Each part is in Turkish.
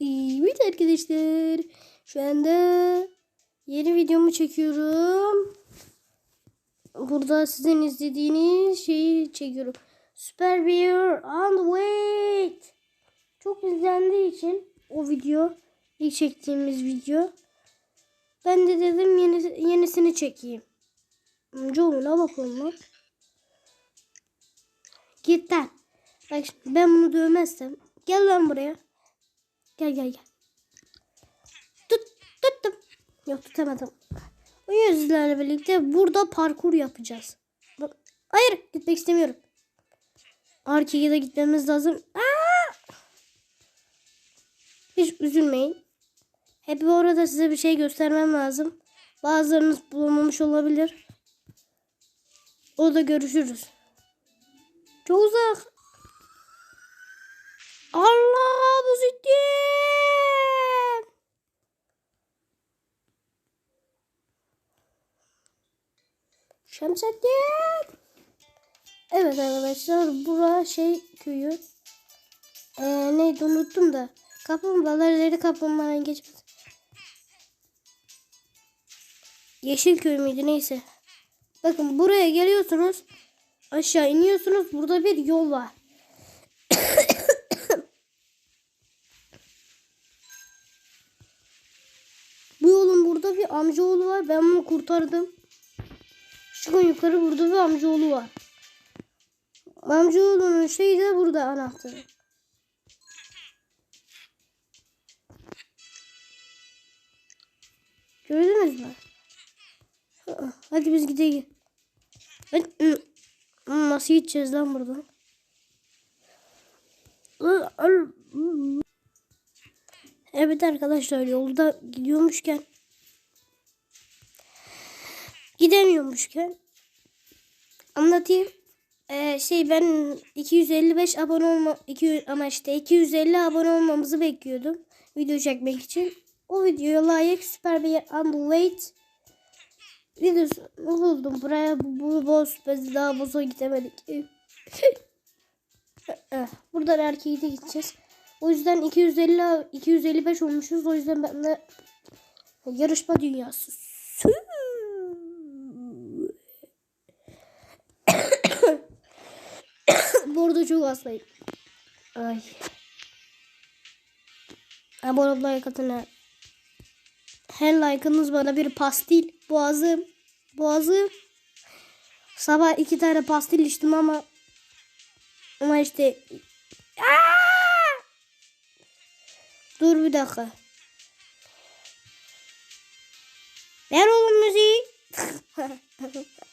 Evet arkadaşlar. Şu anda yeni videomu çekiyorum. Burada sizin izlediğiniz şeyi çekiyorum. Super Bear and Wait. Çok izlendiği için o video ilk çektiğimiz video. Ben de dedim yeni, yenisini çekeyim. Joe'una bakalım. Git lan. Bak ben bunu dövmezsem. Gel lan buraya. Gel gel gel. Tut, tuttum. Yok tutamadım. O yüzlerle birlikte burada parkur yapacağız. Bak, hayır gitmek istemiyorum. Arkaya da gitmemiz lazım. Aa! Hiç üzülmeyin. Hep bu arada size bir şey göstermem lazım. Bazılarınız bulamamış olabilir. O da görüşürüz. Çok uzak. Allah bu ciddi. Şemsettin. Evet arkadaşlar bura şey köyü. Ee, neydi unuttum da. Kaplumbağalar ileri kaplumbağadan geçmez. Yeşil köy müydü neyse. Bakın buraya geliyorsunuz. Aşağı iniyorsunuz. Burada bir yol var. burada bir amcaoğlu var. Ben bunu kurtardım. Çıkın yukarı burada bir amcaoğlu var. Amcaoğlunun şeyi de burada anahtarı. Gördünüz mü? Hadi biz gidelim. Ben- Nasıl gideceğiz lan buradan? Evet arkadaşlar yolda gidiyormuşken gidemiyormuşken anlatayım. Ee, şey ben 255 abone olma 200 ama işte 250 abone olmamızı bekliyordum video çekmek için. O videoya layık süper bir underweight videosu buldum. Buraya bu, boss biz daha boss'a gidemedik. Eh, Buradan erkeği de gideceğiz. O yüzden 250 255 olmuşuz. O yüzden ben de yarışma dünyası. Sü- Bu çok hastayım. Ay. Abone olmayı katına. Her like'ınız bana bir pastil. Boğazım. Boğazım. Sabah iki tane pastil içtim ama ama işte Aa! Dur bir dakika. Ver oğlum müziği.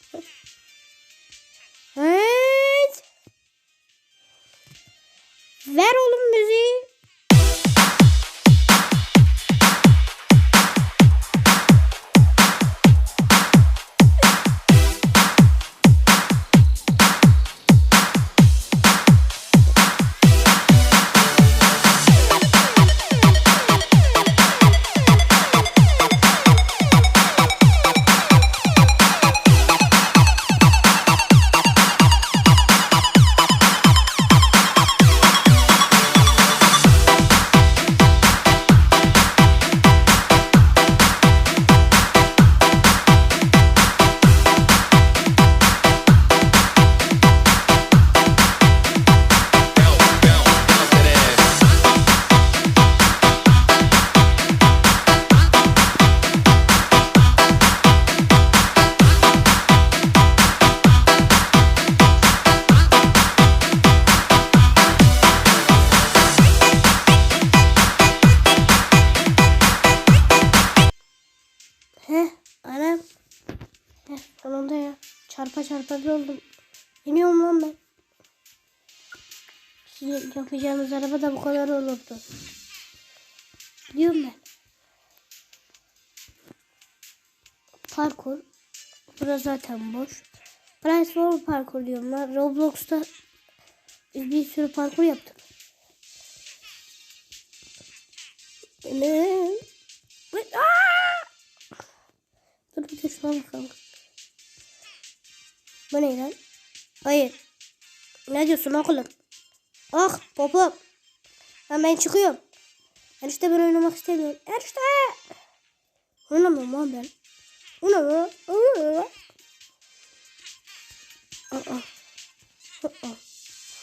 Ver oğlum müziği. Çarpa çarpa bir oldum. İniyorum lan ben. Sizin yapacağınız araba da bu kadar olurdu. Gidiyorum ben. Parkur. Burası zaten boş. For parkur diyorum lan. Roblox'ta bir sürü parkur yaptık. Ne? Dur bir de şuna bakalım. Bu ne lan? Hayır. Ne diyorsun oğlum? Ah popom. Ben, ben çıkıyorum. Enişte ben oynamak istemiyorum. Enişte. Oynamıyorum lan ben. Oynamıyorum. Oynamıyorum. Aa. Aa.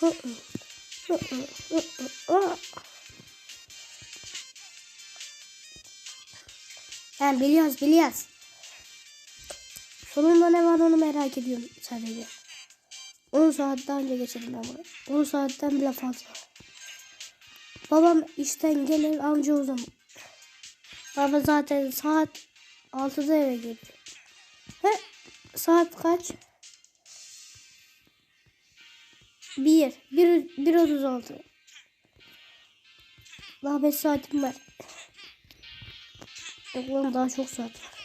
Aa. Aa. Aa. Yani biliyoruz biliyoruz. Sonunda ne var onu merak ediyorum sadece. 10 saat daha önce geçirdim ben bunu. 10 saatten bile fazla. Babam işten gelir amca o zaman. Baba zaten saat 6'da eve geliyor. Ve saat kaç? 1. 1 1.36. Daha 5 saatim var. Yok lan daha çok saat var.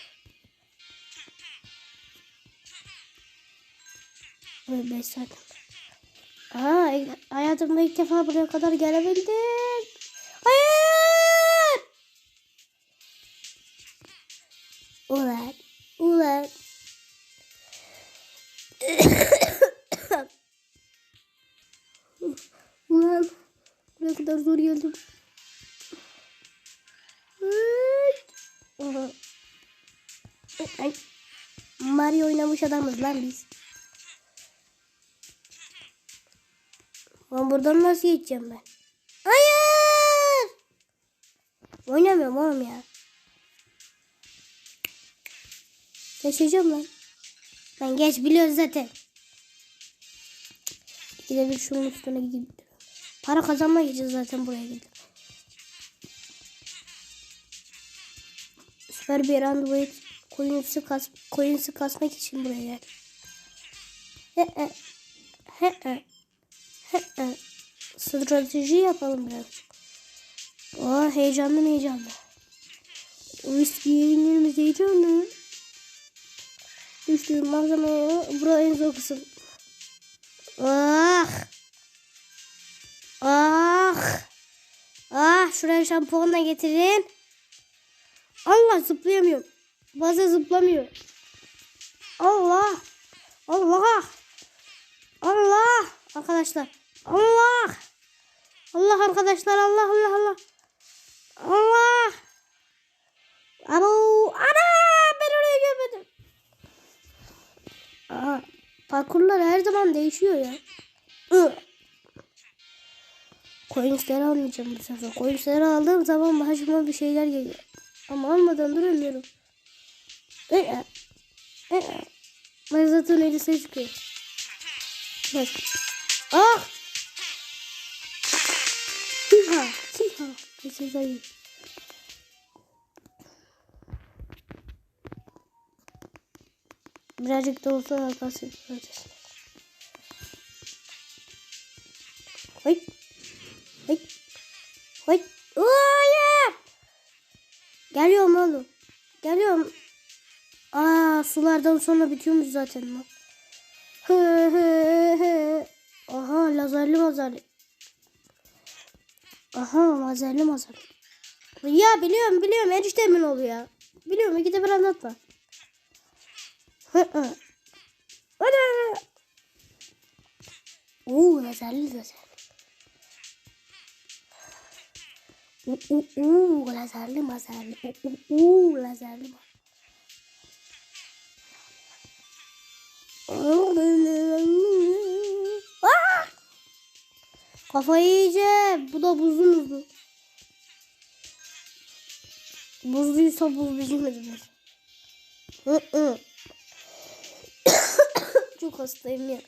Evet 5 saat. Aa, hayatımda ilk defa buraya kadar gelebildim. Hayır! Ulan, ulan. ulan, buraya kadar zor geldim. Mario oynamış adamız lan biz. Ben buradan nasıl geçeceğim ben? Hayır! Oynamıyorum oğlum ya. Geçeceğim lan. Ben geç biliyoruz zaten. Gide bir şunun üstüne gideyim. Para kazanmak için zaten buraya geldim. Süper bir Android coins'i kas coins'i kasmak için buraya geldim. He he. He he. He he. Strateji yapalım biraz. Aa heyecanlı heyecanlı. Whisky yayınlarımız heyecanlı. Düştüğüm malzemeye buraya en zor kısım. Ah. Ah. Ah şuraya şampuanla getirin. Allah zıplayamıyorum. Bazen zıplamıyor. Allah. Allah. Allah. Arkadaşlar. Allah. Allah arkadaşlar. Allah Allah Allah. Allah. Abo. Ana. Ben oraya görmedim. Aha. Parkurlar her zaman değişiyor ya. Ih. Coinsleri almayacağım bu sefer. Coinsleri aldığım zaman başıma bir şeyler geliyor. Ama almadan duramıyorum. Ee, ee. Ben zaten elise çıkıyor. Bak. Ah! Siha! Neyse zayıf. Birazcık da olsa arkadaşlar. Hayır. Hayır. Hayır. Hayır. Geliyorum oğlum. Geliyorum. Aa sulardan sonra bitiyormuş zaten. Hı hı hı. Aha lazerli mazerli. Aha lazerli mazerli. Ya biliyorum biliyorum eniştemin oluyor. Biliyorum iki de bir anlatma. Ana. Oo lazerli lazerli. Uuu uu, lazerli mazerli. Uuu uu, lazerli mazerli. Ah! Kafayı yiyeceğim. Bu da buzlu muzlu. Buzluysa buz elimizde. Hı hı. Çok hastayım ya.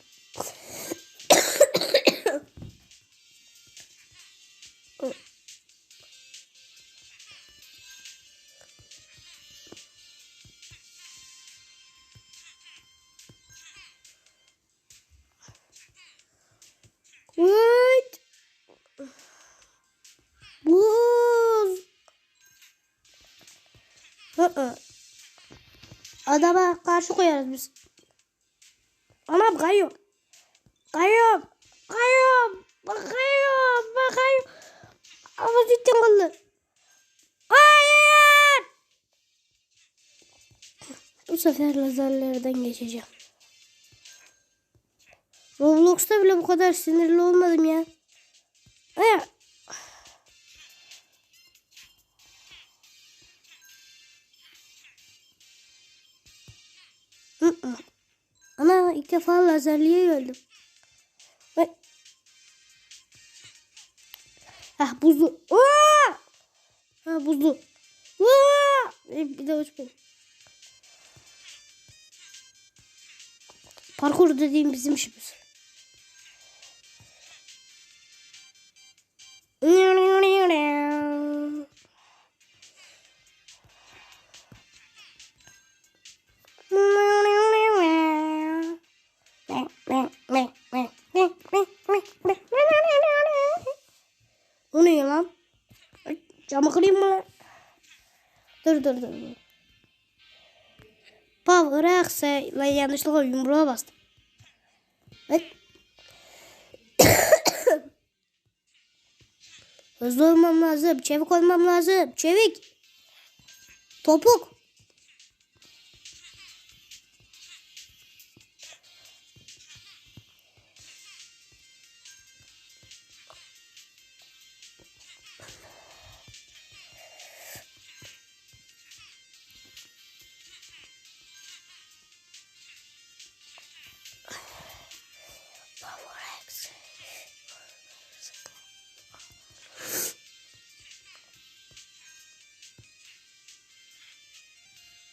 Adama karşı koyarız biz. Anam kayıyor. Kayıyorum. Kayıyorum. Bakıyorum. Bakıyorum. Ama cidden kaldı. Hayır. Bu sefer lazerlerden geçeceğim. Roblox'ta bile bu kadar sinirli olmadım ya. Aya. İlk defa lazerliğe geldim. Ve... Ah buzlu. Aa! Ha buzlu. Aa! E, Bir de uçmayın. Parkur dediğim bizim işimiz. Öldürdüm. Pav Iraksa ile yanlışlıkla yumruğa bastım. Evet. Hızlı olmam lazım. Çevik olmam lazım. Çevik. Topuk.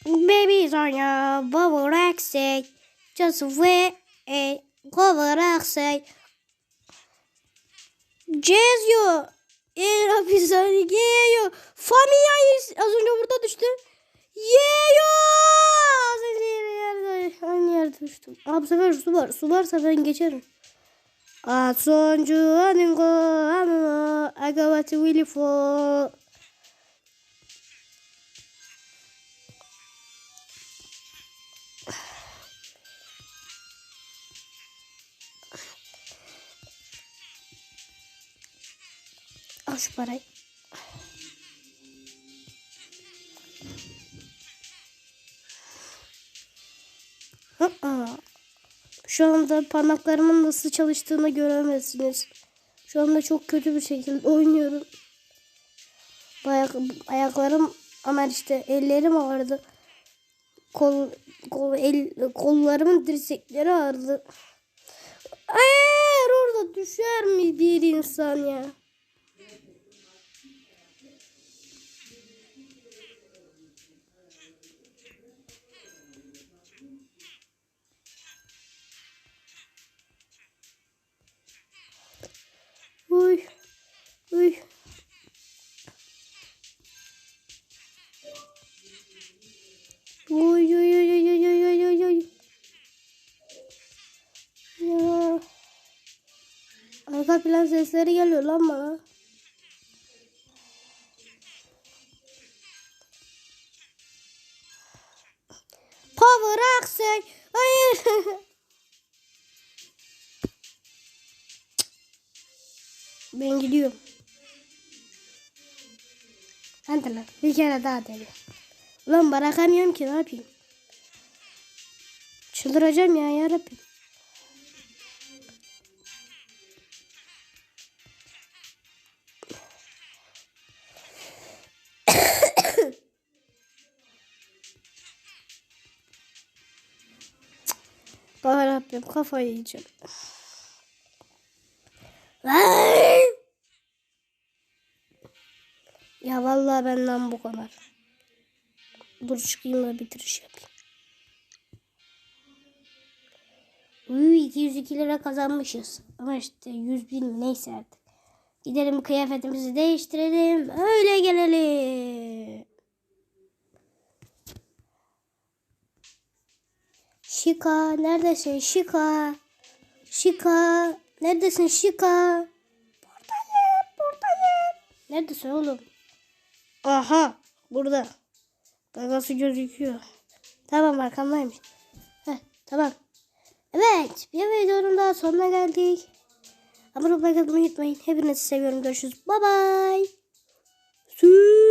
Babies on your bubble exit. Just wait and cover exit. Cezio. Eğer hapishane geliyor. Famia az önce burada düştü. Yiyor. Aynı yerde düştüm. Abi bu sefer su var. Su varsa ben geçerim. At soncu animo animo. I got what you really for. Al şu parayı. Şu anda parmaklarımın nasıl çalıştığını göremezsiniz. Şu anda çok kötü bir şekilde oynuyorum. Ayak, ayaklarım ama işte ellerim ağrıdı. Kol, kol, el, kollarımın dirsekleri ağrıdı. Eğer orada düşer mi bir insan ya? Plan sesleri geliyor lan bana. Power Axe. Hayır. Ben gidiyorum. Hadi lan bir kere daha dene. Ulan bırakamıyorum ki ne yapayım. Çıldıracağım ya yarabbim. Rabbim kafayı yiyeceğim. Ya vallahi benden bu kadar. Dur çıkayım da bitiriş yapayım. Uy 202 lira kazanmışız. Ama işte 100 bin neyse artık. Gidelim kıyafetimizi değiştirelim. Öyle gelelim. Şika neredesin Şika? Şika neredesin Şika? Buradayım buradayım. Neredesin oğlum? Aha burada. Gagası gözüküyor. Tamam arkamdaymış. Heh, tamam. Evet bir videonun daha sonuna geldik. Abone olmayı unutmayın. Hepinizi seviyorum. Görüşürüz. Bye bye. Sü